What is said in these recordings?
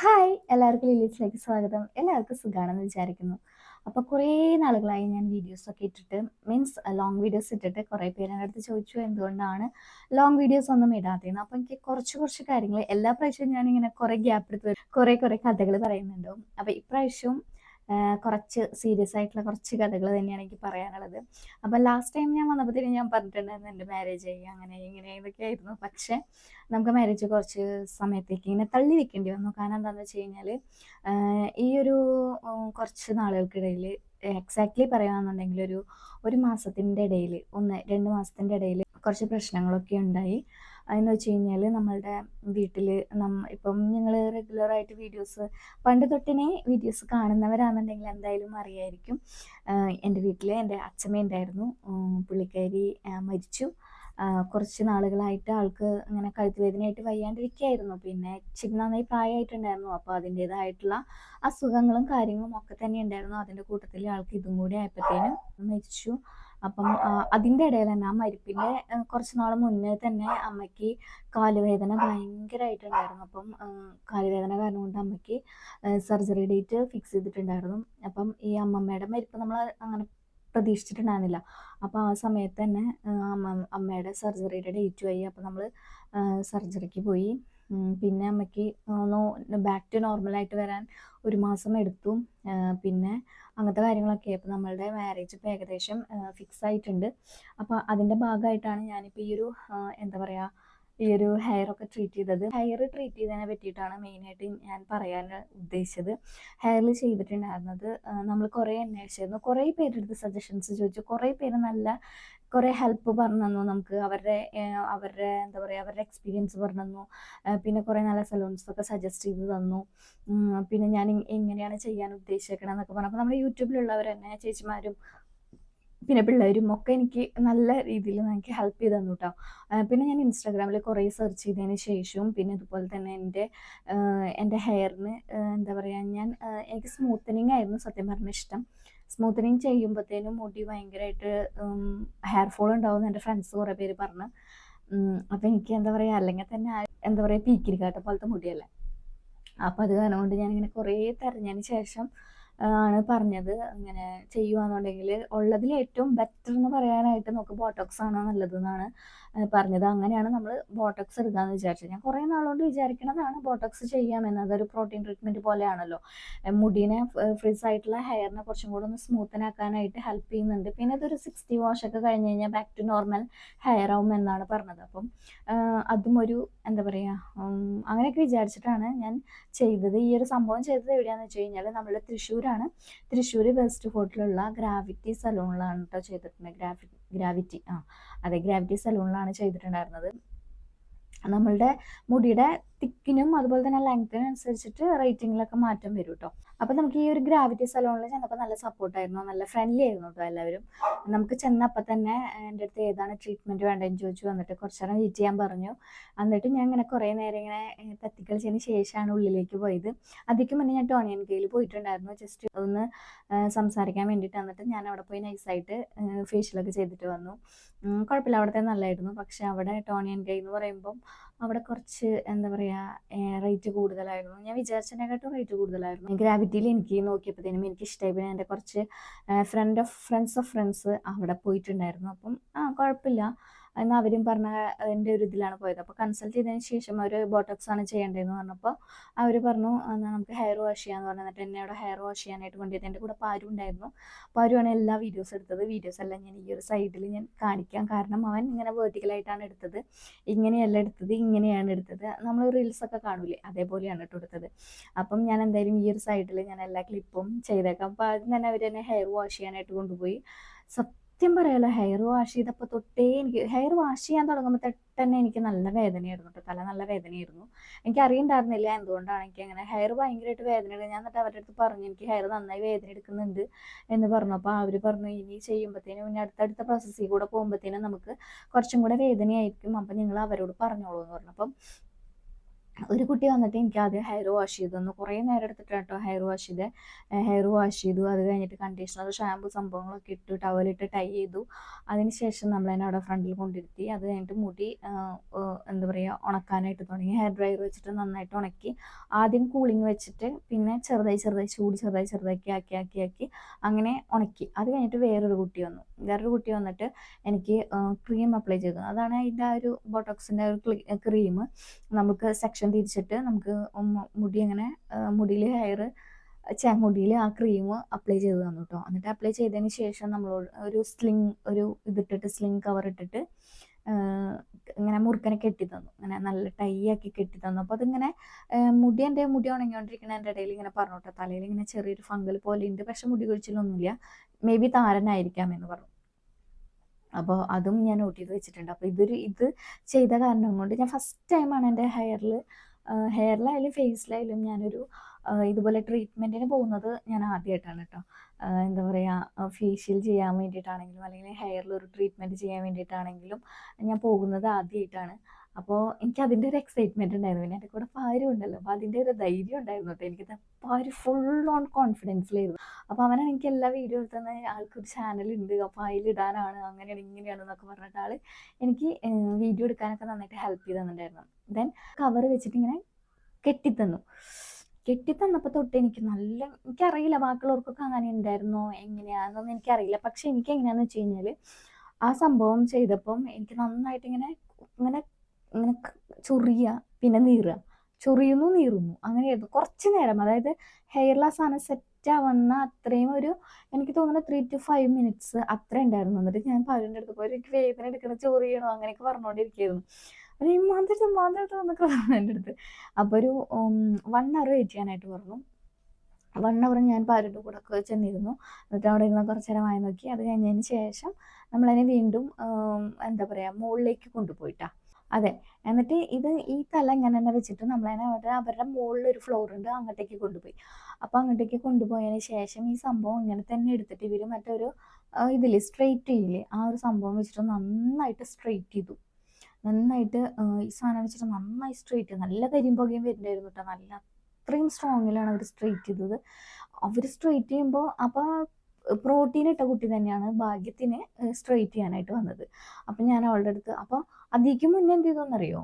Hi എല്ലാവർക്കും ലിലീസിലേക്ക് സ്വാഗതം. എല്ലാവർക്കും സുഖമാണെന്ന് വിചാരിക്കുന്നു. അപ്പോൾ കുറേ നാളുകളായി ഞാൻ വീഡിയോസൊക്കെ ഇട്ടിട്ട് മീൻസ് ലോങ് വീഡിയോസ് ഇട്ടിട്ട് കുറേ പേര് എന്റെ അടുത്ത് ചോദിച്ചു എന്തുകൊണ്ടാണ് ലോങ് വീഡിയോസ് ഒന്നും ഇടാത്തതെന്ന്. അപ്പോൾ എനിക്ക് കുറച്ച് കുറച്ച് കാര്യങ്ങൾ എല്ലാ പ്രാവശ്യവും ഞാനിങ്ങനെ കുറേ ഗ്യാപ്പ് എടുത്ത് കുറേ കുറേ കഥകൾ പറയുന്നുണ്ടാവും. അപ്പോൾ ഇപ്രാവശ്യവും കുറച്ച് സീരിയസ് ആയിട്ടുള്ള കുറച്ച് കഥകൾ തന്നെയാണ് എനിക്ക് പറയാനുള്ളത്. അപ്പൊ ലാസ്റ്റ് ടൈം ഞാൻ വന്നപ്പോഴത്തേക്കും ഞാൻ പറഞ്ഞിട്ടുണ്ടായിരുന്നു എന്റെ മാരേജ് ആയി അങ്ങനെ ഇങ്ങനെ ഇതൊക്കെ ആയിരുന്നു. പക്ഷേ നമുക്ക് മാരേജ് കുറച്ച് സമയത്തേക്ക് ഇങ്ങനെ തള്ളി വെക്കേണ്ടി വന്നു. കാരണം എന്താണെന്ന് വെച്ച് കഴിഞ്ഞാൽ ഈ ഒരു കുറച്ച് നാളുകൾക്കിടയിൽ എക്സാക്ട്ലി പറയുകയാണെന്നുണ്ടെങ്കിൽ ഒരു ഒരു മാസത്തിന്റെ ഇടയിൽ ഒന്ന് രണ്ട് മാസത്തിന്റെ ഇടയിൽ കുറച്ച് പ്രശ്നങ്ങളൊക്കെ ഉണ്ടായി. അതെന്ന് വെച്ച് കഴിഞ്ഞാൽ നമ്മളുടെ വീട്ടിൽ നമ്മ ഇപ്പം ഞങ്ങൾ റെഗുലറായിട്ട് വീഡിയോസ് പണ്ട് തൊട്ടിനെ വീഡിയോസ് കാണുന്നവരാണെന്നുണ്ടെങ്കിൽ എന്തായാലും അറിയായിരിക്കും. എന്റെ വീട്ടിൽ എന്റെ അച്ഛമ്മ ഉണ്ടായിരുന്നു. പുള്ളിക്കാരി മരിച്ചു. കുറച്ച് നാളുകളായിട്ട് ആൾക്ക് ഇങ്ങനെ കഴുത്ത് വേദനയായിട്ട് വയ്യാണ്ടിരിക്കുകയായിരുന്നു പിന്നെ ഇച്ചിരി നന്നായി പ്രായമായിട്ടുണ്ടായിരുന്നു. അപ്പോൾ അതിന്റേതായിട്ടുള്ള അസുഖങ്ങളും കാര്യങ്ങളും ഒക്കെ തന്നെ ഉണ്ടായിരുന്നു. അതിന്റെ കൂട്ടത്തിൽ ആൾക്ക് ഇതും കൂടി ആയപ്പോഴത്തേനും മരിച്ചു. അപ്പം അതിന്റെ ഇടയിൽ തന്നെ ആ മരിപ്പിന്റെ കുറച്ച് നാൾ മുന്നേ തന്നെ അമ്മയ്ക്ക് കാലുവേദന ഭയങ്കരമായിട്ടുണ്ടായിരുന്നു. അപ്പം കാലുവേദന കാരണം കൊണ്ട് അമ്മയ്ക്ക് സർജറി ഡേറ്റ് ഫിക്സ് ചെയ്തിട്ടുണ്ടായിരുന്നു. അപ്പം ഈ അമ്മമ്മയുടെ മരിപ്പ് നമ്മൾ അങ്ങനെ പ്രതീക്ഷിച്ചിട്ടുണ്ടായിരുന്നില്ല. അപ്പോൾ ആ സമയത്ത് തന്നെ അമ്മ അമ്മയുടെ സർജറിയുടെ ഡേറ്റ് ആയി. അപ്പോൾ നമ്മൾ സർജറിക്ക് പോയി. പിന്നെ അമ്മയ്ക്ക് ബാക്ക് ടു നോർമലായിട്ട് വരാൻ ഒരു മാസം എടുത്തു. പിന്നെ അങ്ങനത്തെ കാര്യങ്ങളൊക്കെ. അപ്പോൾ നമ്മളുടെ മാരേജ് ഇപ്പോൾ ഏകദേശം ഫിക്സ് ആയിട്ടുണ്ട്. അപ്പോൾ അതിന്റെ ഭാഗമായിട്ടാണ് ഞാനിപ്പോൾ ഈ ഒരു എന്താ പറയുക ഈ ഒരു ഹെയർ ഒക്കെ ട്രീറ്റ് ചെയ്തത്. ഹെയർ ട്രീറ്റ് ചെയ്തതിനെ പറ്റിയിട്ടാണ് മെയിനായിട്ട് ഞാൻ പറയാൻ ഉദ്ദേശിച്ചത്. ഹെയറിൽ ചെയ്തിട്ടുണ്ടായിരുന്നത് നമ്മൾ കുറേ അന്വേഷിച്ചിരുന്നു. കുറേ പേരെടുത്ത് സജഷൻസ് ചോദിച്ചു. കുറേ പേര് നല്ല കുറേ ഹെൽപ്പ് പറഞ്ഞു തന്നു നമുക്ക്. അവരുടെ അവരുടെ എന്താ പറയുക അവരുടെ എക്സ്പീരിയൻസ് പറഞ്ഞു തന്നു. പിന്നെ കുറേ നല്ല സലൂൺസ് ഒക്കെ സജസ്റ്റ് ചെയ്ത് തന്നു. പിന്നെ ഞാൻ എങ്ങനെയാണ് ചെയ്യാൻ ഉദ്ദേശിക്കണം എന്നൊക്കെ പറഞ്ഞു. അപ്പോൾ നമ്മുടെ യൂട്യൂബിലുള്ളവർ തന്നെ ചേച്ചിമാരും പിന്നെ പിള്ളേരും ഒക്കെ എനിക്ക് നല്ല രീതിയിൽ എനിക്ക് ഹെൽപ്പ് ചെയ്ത് തന്നു കേട്ടോ പിന്നെ ഞാൻ ഇൻസ്റ്റാഗ്രാമിൽ കുറേ സെർച്ച് ചെയ്തതിന് ശേഷവും പിന്നെ ഇതുപോലെ തന്നെ എന്റെ എന്റെ ഹെയറിന് എന്താ പറയുക ഞാൻ എനിക്ക് സ്മൂത്തനിങ് ആയിരുന്നു സത്യം പറഞ്ഞ ഇഷ്ടം. സ്മൂത്തനിങ് ചെയ്യുമ്പോഴത്തേനും മുടി ഭയങ്കരമായിട്ട് ഹെയർ ഫോൾ ഉണ്ടാവും എന്റെ ഫ്രണ്ട്സ് കുറേ പേര് പറഞ്ഞു. അപ്പം എനിക്ക് എന്താ പറയുക അല്ലെങ്കിൽ തന്നെ എന്താ പറയുക പീക്കിരിക്കാട്ട പോലത്തെ മുടിയല്ലേ? അപ്പം അത് കാരണം കൊണ്ട് ഞാനിങ്ങനെ കുറേ തെരഞ്ഞതിന് ശേഷം ആണ് പറഞ്ഞത്. അങ്ങനെ ചെയ്യുകയാണെന്നുണ്ടെങ്കിൽ ഉള്ളതിൽ ഏറ്റവും ബെറ്റർ എന്ന് പറയാനായിട്ട് നമുക്ക് ബോട്ടോക്സ് ആണ് നല്ലതെന്നാണ് പറഞ്ഞത്. അങ്ങനെയാണ് നമ്മൾ ബോട്ടോക്സ് എടുക്കാമെന്ന് വിചാരിച്ചത്. ഞാൻ കുറേ നാളുകൊണ്ട് വിചാരിക്കണതാണ് ബോട്ടോക്സ് ചെയ്യാമെന്ന്. അതൊരു പ്രോട്ടീൻ ട്രീറ്റ്മെന്റ് പോലെയാണല്ലോ. മുടീനെ ഫ്രിസ് ആയിട്ടുള്ള ഹെയറിനെ കുറച്ചും കൂടെ ഒന്ന് സ്മൂത്തനാക്കാനായിട്ട് ഹെൽപ്പ് ചെയ്യുന്നുണ്ട്. പിന്നെ ഇതൊരു സിക്സ്റ്റി വാഷ് ഒക്കെ കഴിഞ്ഞ് കഴിഞ്ഞാൽ ബാക്ക് ടു നോർമൽ ഹെയർ ആവും എന്നാണ് പറഞ്ഞത്. അപ്പം അതും ഒരു എന്താ പറയുക അങ്ങനെയൊക്കെ വിചാരിച്ചിട്ടാണ് ഞാൻ ചെയ്തത്. ഈ ഒരു സംഭവം ചെയ്തത് എവിടെയാന്ന് വെച്ച് കഴിഞ്ഞാൽ നമ്മൾ തൃശ്ശൂരാണ്. തൃശ്ശൂർ വെസ്റ്റ് ഫോർട്ടിലുള്ള ഗ്രാവിറ്റി സലൂണിലാണ് കേട്ടോ ചെയ്തിട്ടുണ്ട് ഗ്രാഫി ഗ്രാവിറ്റി ആ അതെ ഗ്രാവിറ്റി സലൂണിലാണ് ചെയ്തിട്ടുണ്ടായിരുന്നത്. നമ്മളുടെ മുടിയുടെ തിക്കിനും അതുപോലെ തന്നെ ലെങ്ത്തിനും അനുസരിച്ചിട്ട് റേറ്റിങ്ങിലൊക്കെ മാറ്റം വരും കേട്ടോ അപ്പോൾ നമുക്ക് ഈ ഒരു ഗ്രാവിറ്റി സലോണിൽ ചെന്നപ്പോൾ നല്ല സപ്പോർട്ടായിരുന്നു നല്ല ഫ്രണ്ട്ലി ആയിരുന്നു കേട്ടോ എല്ലാവരും. നമുക്ക് ചെന്നപ്പോൾ തന്നെ എന്റെ അടുത്ത് ഏതാണ് ട്രീറ്റ്മെന്റ് വേണ്ടതെന്ന് ചോദിച്ചു വന്നിട്ട് കുറച്ച് നേരം വെയിറ്റ് ചെയ്യാൻ പറഞ്ഞു. എന്നിട്ട് ഞാൻ ഇങ്ങനെ കുറേ നേരം ഇങ്ങനെ തത്തിക്കളിച്ചതിന് ശേഷമാണ് ഉള്ളിലേക്ക് പോയത്. അതിക്ക് മുന്നേ ഞാൻ ടോണിയൻ കെയിൽ പോയിട്ടുണ്ടായിരുന്നു. ജസ്റ്റ് ഒന്ന് സംസാരിക്കാൻ വേണ്ടിയിട്ട് എന്നിട്ട് ഞാൻ അവിടെ പോയി നൈസായിട്ട് ഫേഷ്യലൊക്കെ ചെയ്തിട്ട് വന്നു. കുഴപ്പമില്ല അവിടുത്തെ നല്ലതായിരുന്നു പക്ഷെ അവിടെ ടോണിയൻ കൈ എന്ന് പറയുമ്പം അവിടെ കുറച്ച് എന്താ പറയുക റേറ്റ് കൂടുതലായിരുന്നു. ഞാൻ വിചാരിച്ചതിനെക്കാട്ടും റേറ്റ് കൂടുതലായിരുന്നു. ഗ്രാവിറ്റിയിൽ എനിക്ക് നോക്കിയപ്പോഴത്തേനും എനിക്ക് ഇഷ്ടമായി പിന്നെ എന്റെ കുറച്ച് friend of friends of friends അവിടെ പോയിട്ടുണ്ടായിരുന്നു. അപ്പം ആ കുഴപ്പമില്ല എന്ന് അവരും പറഞ്ഞ എന്റെ ഒരു ഇതിലാണ് പോയത്. അപ്പോൾ കൺസൾട്ട് ചെയ്തതിന് ശേഷം അവർ ബോട്ടോക്സ് ആണ് ചെയ്യേണ്ടതെന്ന് പറഞ്ഞപ്പോൾ അവർ പറഞ്ഞു എന്നാൽ നമുക്ക് ഹെയർ വാഷ് ചെയ്യാന്ന് പറഞ്ഞിട്ട് എന്നെ അവിടെ ഹെയർ വാഷ് ചെയ്യാനായിട്ട് കൊണ്ടുപോയത് എന്റെ കൂടെ പാരു ഉണ്ടായിരുന്നു. പാരുവാണ് എല്ലാ വീഡിയോസ് എടുത്തത്. വീഡിയോസ് എല്ലാം ഞാൻ ഈ ഒരു സൈഡിൽ ഞാൻ കാണിക്കാം. കാരണം അവൻ ഇങ്ങനെ വേർട്ടിക്കലായിട്ടാണ് എടുത്തത്. ഇങ്ങനെയല്ല എടുത്തത് ഇങ്ങനെയാണ് എടുത്തത്. നമ്മൾ റീൽസൊക്കെ കാണൂലേ? അതേപോലെയാണ് കേട്ടോ എടുത്തത് അപ്പം ഞാൻ എന്തായാലും ഈ ഒരു സൈഡിൽ ഞാൻ എല്ലാ ക്ലിപ്പും ചെയ്തേക്കാം. അപ്പോൾ ആദ്യം തന്നെ അവർ എന്നെ ഹെയർ വാഷ് ചെയ്യാനായിട്ട് കൊണ്ടുപോയി. സത്യം പറയാലോ ഹെയർ വാഷ് ചെയ്തപ്പോൾ തൊട്ടേ എനിക്ക് ഹെയർ വാഷ് ചെയ്യാൻ തുടങ്ങുമ്പോൾ തന്നെ എനിക്ക് നല്ല വേദനയായിരുന്നു കേട്ടോ തല നല്ല വേദനയായിരുന്നു. എനിക്ക് അറിയണ്ടായിരുന്നില്ല എന്തുകൊണ്ടാണ് എനിക്ക് അങ്ങനെ ഹെയർ ഭയങ്കരമായിട്ട് വേദന എടുക്കുക ഞാൻ എന്നിട്ട് അവരുടെ അടുത്ത് പറഞ്ഞു എനിക്ക് ഹെയർ നന്നായി വേദന എടുക്കുന്നുണ്ട് എന്ന് പറഞ്ഞു. അപ്പോൾ അവർ പറഞ്ഞു ഇനി ചെയ്യുമ്പോഴത്തേനും ഇനി അടുത്തടുത്ത പ്രോസസ്സിൽ കൂടെ പോകുമ്പോഴത്തേനും നമുക്ക് കുറച്ചും കൂടെ വേദനയായിരിക്കും അപ്പം നിങ്ങൾ അവരോട് പറഞ്ഞോളൂ എന്ന് പറഞ്ഞു. അപ്പം ഒരു കുട്ടി വന്നിട്ട് എനിക്ക് ആദ്യം ഹെയർ വാഷ് ചെയ്തു. കുറേ നേരം എടുത്തിട്ട് കേട്ടോ ഹെയർ വാഷ് ചെയ്ത് ഹെയർ വാഷ് ചെയ്തു. അത് കഴിഞ്ഞിട്ട് കണ്ടീഷണർ ഷാമ്പു സംഭവങ്ങളൊക്കെ ഇട്ടു ടവലിട്ട് ടൈ ചെയ്തു. അതിനുശേഷം നമ്മൾ തന്നെ അവിടെ ഫ്രണ്ടിൽ കൊണ്ടിരുത്തി അത് കഴിഞ്ഞിട്ട് മുടി എന്താ പറയുക ഉണക്കാനായിട്ട് തുടങ്ങി. ഹെയർ ഡ്രയർ വെച്ചിട്ട് നന്നായിട്ട് ഉണക്കി. ആദ്യം കൂളിംഗ് വെച്ചിട്ട് പിന്നെ ചെറുതായി ചെറുതായി ചൂട് ചെറുതായി ചെറുതാക്കി ആക്കി ആക്കി ആക്കി അങ്ങനെ ഉണക്കി. അത് കഴിഞ്ഞിട്ട് വേറൊരു കുട്ടി വന്നു. വേറൊരു കുട്ടി വന്നിട്ട് എനിക്ക് ക്രീം അപ്ലൈ ചെയ്തു. അതാണ് അതിന്റെ ആ ഒരു ബോട്ടോക്സിന്റെ ഒരു ക്രീം നമുക്ക് സെക്ഷൻ തിരിച്ചിട്ട് നമുക്ക് മുടി അങ്ങനെ മുടിയിൽ ഹെയർ മുടിയിൽ ആ ക്രീം അപ്ലൈ ചെയ്ത് തന്നു കേട്ടോ എന്നിട്ട് അപ്ലൈ ചെയ്തതിന് ശേഷം നമ്മൾ ഒരു സ്ലിങ് ഒരു ഇതിട്ടിട്ട് സ്ലിങ് കവർ ഇട്ടിട്ട് ഇങ്ങനെ മുറുക്കനെ കെട്ടി തന്നു. ഇങ്ങനെ നല്ല ടൈ ആക്കി കെട്ടി തന്നു. അപ്പോൾ അതിങ്ങനെ മുടി എന്റെ മുടി ഉണങ്ങിക്കൊണ്ടിരിക്കുന്ന ഇടയിൽ ഇങ്ങനെ പറഞ്ഞു കേട്ടോ തലയിൽ ഇങ്ങനെ ചെറിയൊരു ഫംഗൽ പോലെ ഉണ്ട് പക്ഷെ മുടി കുഴിച്ചിലൊന്നുമില്ല. മേ ബി താരനായിരിക്കാം എന്ന് പറഞ്ഞു. അപ്പോൾ അതും ഞാൻ നോട്ട് ചെയ്ത് വെച്ചിട്ടുണ്ട്. അപ്പോൾ ഇതൊരു ഇത് ചെയ്ത കാരണം കൊണ്ട് ഞാൻ ഫസ്റ്റ് ടൈമാണ് എന്റെ ഹെയറിൽ ഹെയറിലായാലും ഫേസിലായാലും ഞാനൊരു ഇതുപോലെ ട്രീറ്റ്മെന്റിന് പോകുന്നത് ഞാൻ ആദ്യമായിട്ടാണ് കേട്ടോ എന്താ പറയുക ഫേഷ്യൽ ചെയ്യാൻ വേണ്ടിയിട്ടാണെങ്കിലും അല്ലെങ്കിൽ ഹെയറിൽ ഒരു ട്രീറ്റ്മെന്റ് ചെയ്യാൻ വേണ്ടിയിട്ടാണെങ്കിലും ഞാൻ പോകുന്നത് ആദ്യമായിട്ടാണ് അപ്പോൾ എനിക്ക് അതിന്റെ ഒരു എക്സൈറ്റ്മെന്റ് ഉണ്ടായിരുന്നു. പിന്നെ എന്റെ കൂടെ പാരും ഉണ്ടല്ലോ. അപ്പോൾ അതിന്റെ ഒരു ധൈര്യം ഉണ്ടായിരുന്നു. കേട്ടോ എനിക്ക് പാര് ഫുൾ ഓൺ കോൺഫിഡൻസിലായിരുന്നു അപ്പോൾ അവനാണ് എനിക്ക് എല്ലാ വീഡിയോ എടുത്തുന്ന ആൾക്കൊരു ചാനലുണ്ട് അപ്പോൾ അതിലിടാനാണ് അങ്ങനെയാണ് ഇങ്ങനെയാണ് എന്നൊക്കെ പറഞ്ഞിട്ട് ആൾ എനിക്ക് വീഡിയോ എടുക്കാനൊക്കെ നന്നായിട്ട് ഹെൽപ്പ് ചെയ്ത് തന്നിട്ടുണ്ടായിരുന്നു. ദെൻ കവർ വെച്ചിട്ട് ഇങ്ങനെ കെട്ടിത്തന്നു. കെട്ടിത്തന്നപ്പോൾ തൊട്ട് എനിക്ക് നല്ല എനിക്കറിയില്ല ബാക്കിയുള്ളവർക്കൊക്കെ അങ്ങനെ ഉണ്ടായിരുന്നോ എങ്ങനെയാണെന്നൊന്നും എനിക്കറിയില്ല. പക്ഷെ എനിക്ക് എങ്ങനെയാണെന്ന് വെച്ച് കഴിഞ്ഞാൽ ആ സംഭവം ചെയ്തപ്പം എനിക്ക് നന്നായിട്ട് ഇങ്ങനെ ഇങ്ങനെ ഇങ്ങനെ ചൊറിയുക പിന്നെ നീറുക. ചൊറിയുന്നു നീറുന്നു. അങ്ങനെയായിരുന്നു. കുറച്ച് നേരം അതായത് ഹെയർ ആ സാധനം സെറ്റ് ആവുന്ന അത്രയും ഒരു എനിക്ക് തോന്നുന്നു ത്രീ ടു ഫൈവ് മിനിറ്റ്സ് അത്ര ഉണ്ടായിരുന്നു. എന്നിട്ട് ഞാൻ പാലിന്റെ അടുത്ത് പോയി എനിക്ക് വേദന എടുക്കണ ചൊറിയണോ? അങ്ങനെയൊക്കെ പറഞ്ഞുകൊണ്ടിരിക്കുകയായിരുന്നു ഒരു മാന്തിട്ട് മാന്തിട്ട് എന്നൊക്കെ പറഞ്ഞു എന്റെ അടുത്ത്. അപ്പോൾ ഒരു വൺ അവർ വെയിറ്റ് ചെയ്യാനായിട്ട് പറഞ്ഞു. വൺ അവർ ഞാൻ പാരുടെ കൂടെ ചെന്നിരുന്നു. എന്നിട്ട് അവിടെ ഇരുന്ന് കുറച്ച് നേരം വായി നോക്കി. അത് കഴിഞ്ഞതിന് ശേഷം നമ്മളതിനെ വീണ്ടും എന്താ പറയുക മുകളിലേക്ക് കൊണ്ടുപോയിട്ടാ. അതെ. എന്നിട്ട് ഇത് ഈ തല ഇങ്ങനെ തന്നെ വെച്ചിട്ട് നമ്മളതിനെ അവരുടെ അവരുടെ മുകളിൽ ഒരു ഫ്ലോർ ഉണ്ട്. അങ്ങോട്ടേക്ക് കൊണ്ടുപോയി. അപ്പോൾ അങ്ങോട്ടേക്ക് കൊണ്ടുപോയതിന് ശേഷം ഈ സംഭവം ഇങ്ങനെ തന്നെ എടുത്തിട്ട് ഇവർ മറ്റൊരു ഇതിൽ സ്ട്രെയിറ്റ് ചെയ്യില്ലേ? ആ ഒരു സംഭവം വെച്ചിട്ട് നന്നായിട്ട് സ്ട്രെയിറ്റ് ചെയ്തു. നന്നായിട്ട് ഈ സാധനം വെച്ചിട്ട് നന്നായി സ്ട്രെയിറ്റ് നല്ല കരിമ്പുകയും വരുന്നുണ്ടായിരുന്നു കേട്ടോ. നല്ല അത്രയും സ്ട്രോങ്ങിലാണ് അവർ സ്ട്രെയിറ്റ് ചെയ്തത്. അവർ സ്ട്രെയിറ്റ് ചെയ്യുമ്പോൾ അപ്പോൾ പ്രോട്ടീൻ ഇട്ട കുട്ടി തന്നെയാണ് ഭാഗ്യത്തിന് സ്ട്രെയിറ്റ് ചെയ്യാനായിട്ട് വന്നത്. അപ്പം ഞാൻ അവളുടെ അടുത്ത് അപ്പോൾ അതിക്ക് മുന്നേ എന്ത് ചെയ്തോന്നറിയോ?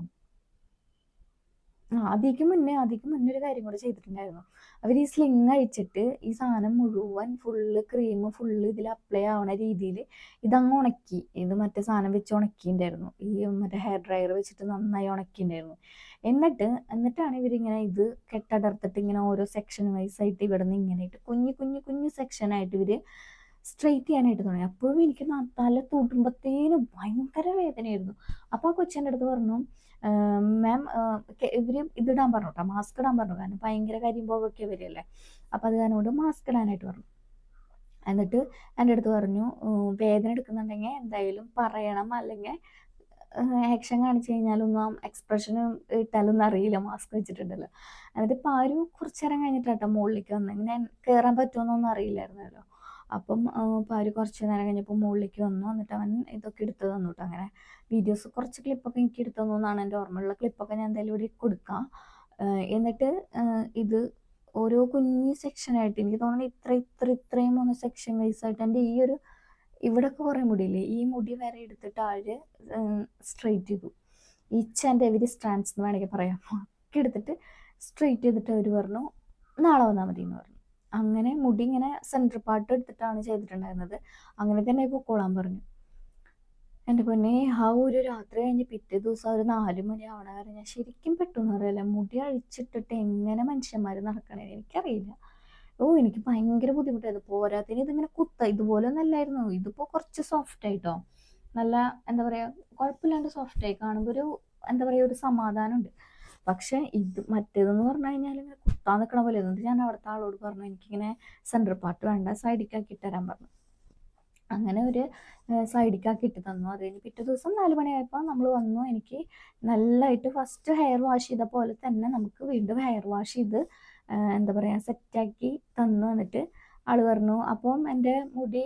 അതിക്ക് മുന്നേ അതിക്ക് മുന്നേ ഒരു കാര്യം കൂടെ ചെയ്തിട്ടുണ്ടായിരുന്നു. അവർ ഈ സ്ലിങ് അഴിച്ചിട്ട് ഈ സാധനം മുഴുവൻ ഫുള്ള് ക്രീം ഫുള്ള് ഇതിൽ അപ്ലൈ ആവണ രീതിയിൽ ഇതങ്ങ് ഉണക്കി ഇത് മറ്റേ സാധനം വെച്ച് ഉണക്കിയിട്ടുണ്ടായിരുന്നു. ഈ മറ്റേ ഹെയർ ഡ്രയർ വെച്ചിട്ട് നന്നായി ഉണക്കിയിട്ടുണ്ടായിരുന്നു. എന്നിട്ട് എന്നിട്ടാണ് ഇവരിങ്ങനെ ഇത് കെട്ടടർത്തിട്ട് ഇങ്ങനെ ഓരോ സെക്ഷൻ വൈസ് ആയിട്ട് ഇവിടെ നിന്ന് ഇങ്ങനെ ഇട്ട് കുഞ്ഞു കുഞ്ഞു കുഞ്ഞു സെക്ഷനായിട്ട് ഇവർ സ്ട്രെയിറ്റ് ചെയ്യാനായിട്ട് തുടങ്ങി. അപ്പോഴും എനിക്ക് തല തൂട്ടുമ്പോഴത്തേനും ഭയങ്കര വേദനയായിരുന്നു. അപ്പോൾ ആ കൊച്ചിന്റെ അടുത്ത് പറഞ്ഞു മാം ഇവർ ഇതിടാൻ പറഞ്ഞു കേട്ടോ മാസ്ക് ഇടാൻ പറഞ്ഞു. കാരണം ഭയങ്കര കരിമ്പോകൊക്കെ വരികയല്ലേ. അപ്പോൾ അത് കാരണം മാസ്ക് ഇടാനായിട്ട് പറഞ്ഞു. എന്നിട്ട് എന്റെ അടുത്ത് പറഞ്ഞു വേദന എടുക്കുന്നുണ്ടെങ്കിൽ എന്തായാലും പറയണം. അല്ലെങ്കിൽ ആക്ഷൻ കാണിച്ചു കഴിഞ്ഞാലൊന്നും എക്സ്പ്രഷൻ ഇട്ടാലൊന്നും അറിയില്ല. മാസ്ക് വെച്ചിട്ടുണ്ടല്ലോ. എന്നിട്ട് പാരു ഒരു നേരം കഴിഞ്ഞിട്ടാട്ടോ മുകളിലേക്ക് വന്നത് ഇങ്ങനെ കയറാൻ പറ്റുമെന്നൊന്നും അറിയില്ലായിരുന്നല്ലോ. അപ്പം പാരു കുറച്ച് നേരം കഴിഞ്ഞപ്പോൾ മുകളിലേക്ക് വന്നു. എന്നിട്ട് അവൻ ഇതൊക്കെ എടുത്ത് തന്നു കേട്ടോ അങ്ങനെ. വീഡിയോസ് കുറച്ച് ക്ലിപ്പൊക്കെ എനിക്ക് എടുത്തു തന്നു എന്നാണ് എന്റെ ഓർമ്മയുള്ള ക്ലിപ്പൊക്കെ ഞാൻ എന്തായാലും ഇവിടെ കൊടുക്കാം. എന്നിട്ട് ഇത് ഓരോ കുഞ്ഞു സെക്ഷനായിട്ട് എനിക്ക് തോന്നുന്നു ഇത്ര ഇത്ര ഇത്രയും മൂന്ന് സെക്ഷൻ വൈസ് ആയിട്ട് എന്റെ ഈ ഒരു ഇവിടൊക്കെ കുറേ മുടിയില്ലേ? ഈ മുടി വരെ എടുത്തിട്ട് ആര് സ്ട്രെയിറ്റ് ചെയ്തു. ഈച്ച് ആൻഡ് എവരി സ്ട്രാൻസ് എന്ന് വേണമെങ്കിൽ പറയാം. ഒക്കെ എടുത്തിട്ട് സ്ട്രെയിറ്റ് ചെയ്തിട്ട് അവർ പറഞ്ഞു നാളെ വന്നാൽ മതി എന്ന് പറഞ്ഞു. അങ്ങനെ മുടി ഇങ്ങനെ സെന്റർ പാർട്ട് എടുത്തിട്ടാണ് ചെയ്തിട്ടുണ്ടായിരുന്നത്. അങ്ങനെ തന്നെ പൊക്കോളാൻ പറഞ്ഞു. എന്റെ പൊന്നെ ആ ഒരു രാത്രി കഴിഞ്ഞ് പിറ്റേ ദിവസം ഒരു നാല് മണി ആവണ വരെ ഞാൻ ശരിക്കും പെട്ടെന്ന് അറിയില്ല. മുടി അഴിച്ചിട്ടിട്ട് എങ്ങനെ മനുഷ്യന്മാർ നടക്കണേ എനിക്കറിയില്ല. ഓ എനിക്ക് ഭയങ്കര ബുദ്ധിമുട്ടായിരുന്നു. പോരാത്തിന് ഇതിങ്ങനെ കുത്ത ഇതുപോലെ ഒന്നല്ലായിരുന്നു. ഇതിപ്പോൾ കുറച്ച് സോഫ്റ്റ് ആയിട്ടോ? നല്ല എന്താ പറയുക കുഴപ്പമില്ലാണ്ട് സോഫ്റ്റ് ആയി കാണുമ്പോൾ ഒരു എന്താ പറയുക ഒരു സമാധാനമുണ്ട്. പക്ഷെ ഇത് മറ്റേതെന്ന് പറഞ്ഞു കഴിഞ്ഞാൽ ഇങ്ങനെ കുത്താൻ നിൽക്കണ പോലെ. എന്നിട്ട് ഞാൻ അവിടുത്തെ ആളോട് പറഞ്ഞു എനിക്കിങ്ങനെ സെന്റർ പാർട്ട് വേണ്ട സൈഡിക്കാക്കി തരാൻ പറഞ്ഞു. അങ്ങനെ ഒരു സൈഡിക്കാക്കി ഇട്ട് തന്നു. അത് കഴിഞ്ഞ് പിറ്റേ ദിവസം നാല് മണിയായപ്പോൾ നമ്മൾ വന്നു. എനിക്ക് നല്ലതായിട്ട് ഫസ്റ്റ് ഹെയർ വാഷ് ചെയ്ത പോലെ തന്നെ നമുക്ക് വീണ്ടും ഹെയർ വാഷ് ചെയ്ത് എന്താ പറയുക സെറ്റാക്കി തന്നു. എന്നിട്ട് ആൾ പറഞ്ഞു. അപ്പം എന്റെ മുടി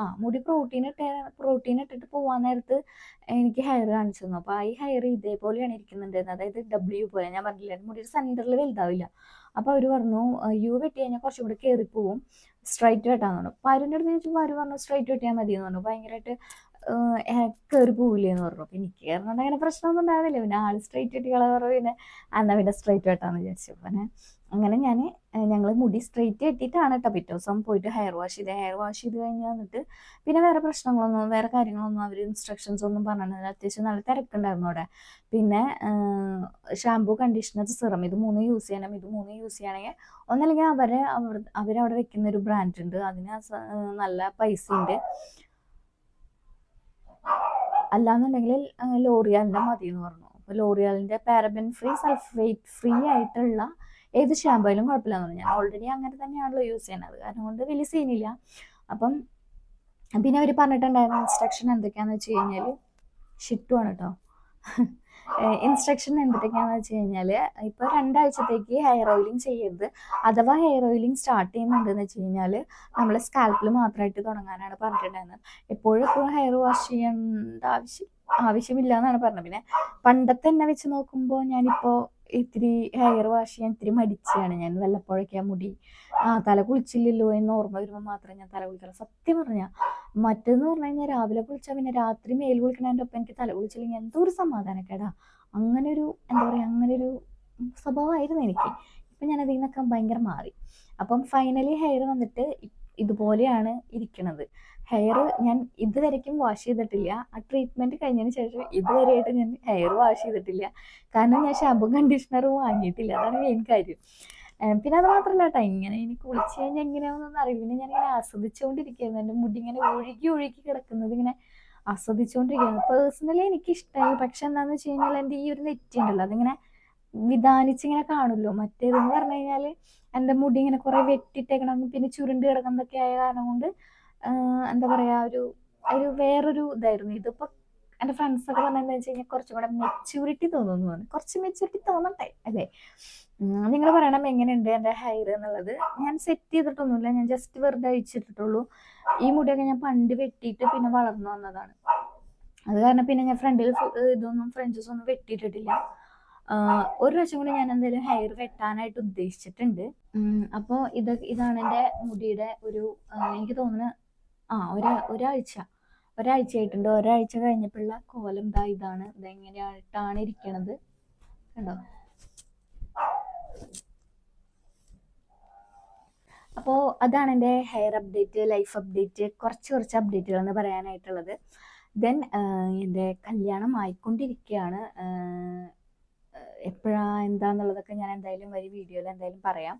ആ മുടി പ്രോട്ടീൻ ഇട്ട പ്രോട്ടീൻ ഇട്ടിട്ട് പോവാൻ നേരത്ത് എനിക്ക് ഹെയർ കാണിച്ചു തന്നു. അപ്പോൾ ആ ഈ ഹെയർ ഇതേപോലെയാണ് ഇരിക്കുന്നുണ്ടായിരുന്നത്. അതായത് ഡബ്ല്യു പോലെ. ഞാൻ പറഞ്ഞില്ല എന്റെ മുടിയുടെ സെന്ററിൽ വലുതാവില്ല. അപ്പോൾ അവർ പറഞ്ഞു യു വെട്ടി കഴിഞ്ഞാൽ കുറച്ചും കൂടി കയറിപ്പോവും സ്ട്രൈറ്റ് വെട്ടാന്ന് പറഞ്ഞു. അപ്പോൾ ആരുടെ അടുത്ത് ചോദിച്ചപ്പോൾ അവർ പറഞ്ഞു സ്ട്രൈറ്റ് വെട്ടിയാൽ മതി എന്ന് പറഞ്ഞു. ഭയങ്കരമായിട്ട് കയറി പോവില്ലേ എന്ന് പറഞ്ഞു. അപ്പം എനിക്ക് കാരണം അങ്ങനെ പ്രശ്നമൊന്നും ഉണ്ടായിരുന്നില്ല. പിന്നെ ആൾ സ്ട്രൈറ്റ് ആയിട്ട് കളർ പിന്നെ അന്നാ പിന്നെ സ്ട്രൈറ്റ് വെട്ടാന്ന് വിചാരിച്ചു. പിന്നെ അങ്ങനെ ഞാൻ ഞങ്ങൾ മുടി സ്ട്രൈറ്റ് കെട്ടിയിട്ടാണ് കേട്ടോ പിറ്റേ ദിവസം പോയിട്ട് ഹെയർ വാഷ് ചെയ്ത്. ഹെയർ വാഷ് ചെയ്ത് കഴിഞ്ഞ് വന്നിട്ട് പിന്നെ വേറെ പ്രശ്നങ്ങളൊന്നും വേറെ കാര്യങ്ങളൊന്നും അവർ ഇൻസ്ട്രക്ഷൻസ് ഒന്നും പറഞ്ഞില്ല. അത്യാവശ്യം നല്ല തിരക്കുണ്ടായിരുന്നു അവിടെ. പിന്നെ ഷാമ്പു കണ്ടീഷണർ സിറം ഇത് മൂന്ന് യൂസ് ചെയ്യണം ഇത് മൂന്ന് യൂസ് ചെയ്യണമെങ്കിൽ ഒന്നല്ലെങ്കിൽ അവരെ അവർ അവരവിടെ വെക്കുന്ന ഒരു ബ്രാൻഡ് ഉണ്ട്. അതിന് നല്ല പൈസ പൈസയുണ്ട് അല്ലാന്നുണ്ടെങ്കിൽ ലോറിയാലിന്റെ മതി എന്ന് പറഞ്ഞു. അപ്പോൾ ലോറിയാലിന്റെ പാരബൻ ഫ്രീ സൾഫേറ്റ് ഫ്രീ ആയിട്ടുള്ള ഏത് ഷാമ്പായാലും കുഴപ്പമില്ല എന്ന് പറഞ്ഞു. ഞാൻ ഓൾറെഡി അങ്ങനെ തന്നെയാണല്ലോ യൂസ് ചെയ്യുന്നത്. കാരണം കൊണ്ട് വലിയ സീനില്ല അപ്പം പിന്നെ അവർ പറഞ്ഞിട്ടുണ്ടായിരുന്ന ഇൻസ്ട്രക്ഷൻ എന്തൊക്കെയാന്ന് വെച്ച് കഴിഞ്ഞാൽ ഷിറ്റുമാണ് കേട്ടോ ഇൻസ്ട്രക്ഷൻ എന്തൊക്കെയാണെന്ന് വെച്ച് കഴിഞ്ഞാൽ ഇപ്പോൾ രണ്ടാഴ്ചത്തേക്ക് ഹെയർ ഓയിലിംഗ് ചെയ്യരുത്. അഥവാ ഹെയർ ഓയിലിംഗ് സ്റ്റാർട്ട് ചെയ്യുന്നുണ്ടെന്ന് വെച്ച് കഴിഞ്ഞാൽ നമ്മൾ സ്കാൽപ്പിൽ മാത്രമായിട്ട് തുടങ്ങാനാണ് പറഞ്ഞിട്ടുണ്ടായിരുന്നത്. എപ്പോഴും ഹെയർ വാഷ് ചെയ്യേണ്ട ആവശ്യം ആവശ്യമില്ല എന്നാണ് പറഞ്ഞത്. പിന്നെ പണ്ടത്തെ എന്നെ വെച്ച് നോക്കുമ്പോൾ ഞാനിപ്പോൾ ഇത്തിരി ഹെയർ വാഷ് ചെയ്യാൻ ഇത്തിരി മടിച്ചാണ്. ഞാൻ വല്ലപ്പോഴൊക്കെ ആ മുടി ആ തല കുളിച്ചില്ലല്ലോ എന്ന് ഓർമ്മ വരുമ്പോൾ മാത്രമേ ഞാൻ തല കുളിക്കാറ്. സത്യം പറഞ്ഞാൽ മറ്റേന്ന് പറഞ്ഞു കഴിഞ്ഞാൽ രാവിലെ കുളിച്ചാൽ പിന്നെ രാത്രി മേൽ കുളിക്കണതിന്റെ ഒപ്പം എനിക്ക് തല കുളിച്ചില്ലെങ്കിൽ എന്തോ ഒരു സമാധാനക്കേടാ. അങ്ങനെ ഒരു എന്താ പറയുക അങ്ങനെ ഒരു സ്വഭാവമായിരുന്നു എനിക്ക്. ഇപ്പം ഞാൻ അതിൽ നിന്നൊക്കെ ഭയങ്കര മാറി. അപ്പം ഫൈനലി ഹെയർ വന്നിട്ട് ഇതുപോലെയാണ് ഇരിക്കണത്. ഹെയർ ഞാൻ ഇതുവരയ്ക്കും വാഷ് ചെയ്തിട്ടില്ല. ആ ട്രീറ്റ്മെന്റ് കഴിഞ്ഞതിന് ശേഷം ഇതുവരെയായിട്ട് ഞാൻ ഹെയർ വാഷ് ചെയ്തിട്ടില്ല. കാരണം ഞാൻ ഷാമ്പൂ കണ്ടീഷണറും വാങ്ങിയിട്ടില്ല. അതാണ് മെയിൻ കാര്യം. പിന്നെ അത് മാത്രമല്ല കേട്ടോ ഇങ്ങനെ എനിക്ക് കുളിച്ച് കഴിഞ്ഞാൽ എങ്ങനെയാണെന്നൊന്നും അറിയില്ല. പിന്നെ ഞാൻ ഇങ്ങനെ ആസ്വദിച്ചുകൊണ്ടിരിക്കുകയായിരുന്നു എന്റെ മുടി ഇങ്ങനെ ഒഴുകി ഒഴുകി കിടക്കുന്നത് ഇങ്ങനെ ആസ്വദിച്ചുകൊണ്ടിരിക്കുകയാണ് പേഴ്സണലി എനിക്ക് ഇഷ്ടമായി പക്ഷെ എന്താണെന്ന് വെച്ച് കഴിഞ്ഞാൽ എന്റെ ഈ ഒരു നെറ്റി ഉണ്ടല്ലോ അതിങ്ങനെ വിധാനിച്ചിങ്ങനെ കാണുമല്ലോ. മറ്റേതെന്ന് പറഞ്ഞു കഴിഞ്ഞാൽ എന്റെ മുടി ഇങ്ങനെ കുറേ വെട്ടിട്ടേക്കണം പിന്നെ ചുരുണ്ട് കിടക്കുന്നതൊക്കെ ആയ കാരണം കൊണ്ട് എന്താ പറയാ ഒരു ഒരു വേറൊരു ഇതായിരുന്നു. ഇതിപ്പോൾ എന്റെ ഫ്രണ്ട്സൊക്കെ പറഞ്ഞതെന്ന് വെച്ച് കഴിഞ്ഞാൽ കുറച്ചും കൂടെ മെച്യൂരിറ്റി തോന്നുന്നു കുറച്ച് മെച്യൂരിറ്റി തോന്നട്ടെ അല്ലേ? നിങ്ങൾ പറയണം എങ്ങനെയുണ്ട് എന്റെ ഹെയർ എന്നുള്ളത്. ഞാൻ സെറ്റ് ചെയ്തിട്ടൊന്നുമില്ല ഞാൻ ജസ്റ്റ് വെറുതെ അഴിച്ചിട്ടിട്ടുള്ളൂ. ഈ മുടിയൊക്കെ ഞാൻ പണ്ട് വെട്ടിയിട്ട് പിന്നെ വളർന്നു വന്നതാണ്. അത് കാരണം പിന്നെ ഞാൻ ഫ്രണ്ടിൽ ഇതൊന്നും ഫ്രഞ്ചസ് ഒന്നും വെട്ടിയിട്ടിട്ടില്ല. ഒരു പ്രാവശ്യം കൂടി ഞാൻ എന്തായാലും ഹെയർ വെട്ടാനായിട്ട് ഉദ്ദേശിച്ചിട്ടുണ്ട്. അപ്പോൾ ഇത് ഇതാണ് എന്റെ മുടിയുടെ ഒരു എനിക്ക് തോന്നുന്നു ആ ഒരാ ഒരാഴ്ച. ഒരാഴ്ച ആയിട്ടുണ്ട് ഒരാഴ്ച കഴിഞ്ഞപ്പോഴുള്ള കോലം ദാ ഇതാണ്. ഇതെങ്ങനെയായിട്ടാണ് ഇരിക്കണത്? കണ്ടോ? അപ്പോൾ അതാണ് എന്റെ ഹെയർ അപ്ഡേറ്റ് ലൈഫ് അപ്ഡേറ്റ് കുറച്ച് കുറച്ച് അപ്ഡേറ്റുകൾ എന്ന് പറയാനായിട്ടുള്ളത്. ദെൻ എന്റെ കല്യാണം ആയിക്കൊണ്ടിരിക്കുകയാണ്. എപ്പോഴാ എന്താന്നുള്ളതൊക്കെ ഞാൻ എന്തായാലും വരും വീഡിയോയിൽ എന്തായാലും പറയാം.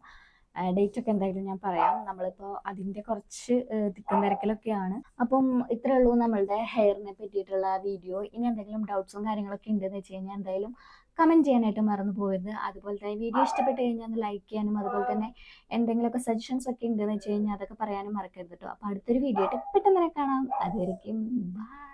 ഡേറ്റ് ഒക്കെ എന്തായാലും ഞാൻ പറയാം. നമ്മളിപ്പോൾ അതിന്റെ കുറച്ച് തിക്കും തിരക്കിലൊക്കെയാണ്. അപ്പം ഇത്രേ ഉള്ളൂ നമ്മളുടെ ഹെയറിനെ പറ്റിയിട്ടുള്ള വീഡിയോ ഇനി എന്തെങ്കിലും ഡൗട്ട്സും കാര്യങ്ങളൊക്കെ ഉണ്ടെന്ന് വെച്ച് കഴിഞ്ഞാൽ എന്തായാലും കമന്റ് ചെയ്യാനായിട്ട് മറന്നു പോകരുത് അതുപോലെ തന്നെ വീഡിയോ ഇഷ്ടപ്പെട്ട് കഴിഞ്ഞാൽ ഒന്ന് ലൈക്ക് ചെയ്യാനും അതുപോലെ തന്നെ എന്തെങ്കിലുമൊക്കെ സജഷൻസ് ഒക്കെ ഉണ്ടെന്ന് വെച്ച് കഴിഞ്ഞാൽ അതൊക്കെ പറയാനും മറക്കരുത് കേട്ടോ അപ്പോൾ അടുത്തൊരു വീഡിയോ ആയിട്ട് പെട്ടെന്ന് കാണാം. അതുവരെയും ബൈ